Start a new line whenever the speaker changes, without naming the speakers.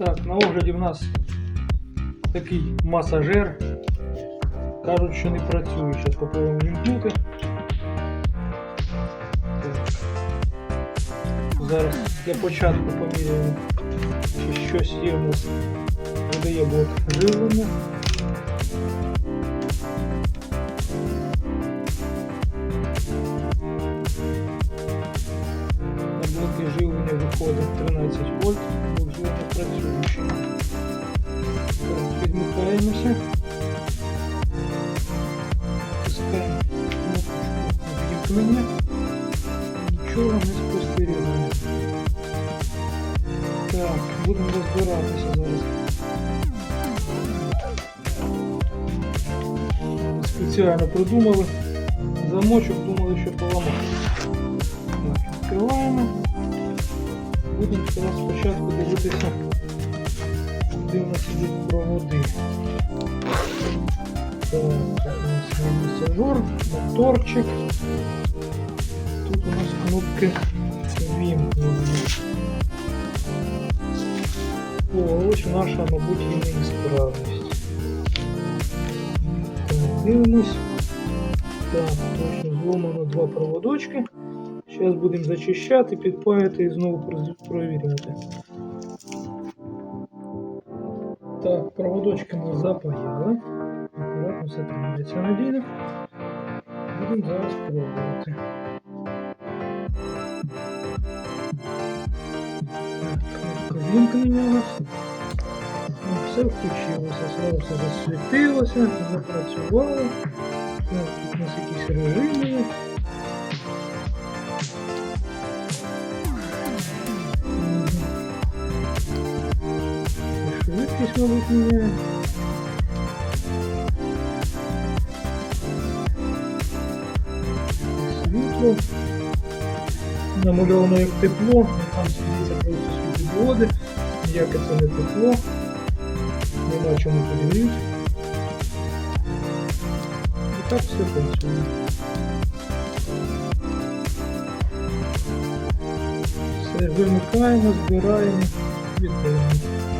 Так, на огляді в нас такий масажер. Кажуть, що не працює. Зараз попробуємо вімкнути. Так. Зараз для початку поміряємо, чи щось є в нас видає блок живлення. На блоки живлення виходить 13 вольт, блок живлення працюючий. Так, Підмикаємося. Натискаємо кнопочку вімкнення. Нічого не спостерігаємо. Так, будемо розбиратися зараз. Спеціально придумали. Замочок думали, що поламати. Так, відкриваємо. Зараз спочатку дивитися, де у нас ідуть проводи. Так, у нас є масажер, моторчик. Тут у нас кнопки вімкнення. О, ось наша, мабуть, і неісправність. Дивимось. Так, точно зломано два проводочки. Зараз будемо зачищати, підпаяти і знову провіряти. Так, проводочки ми запаяли. Акуратно все тримається надійно. Будемо зараз пробувати. Вімкнення у нас. Ну, Все включилося, знову все засвітилося, запрацювало. Так, тут у нас якісь режими Мабуть, міняє. Світло. Намальовано тепло, там світиться просто світловоди, ніяке це не тепло. Нема чому подивитися. І так все працює. Все, вимикаємо, збираємо, віддаємо.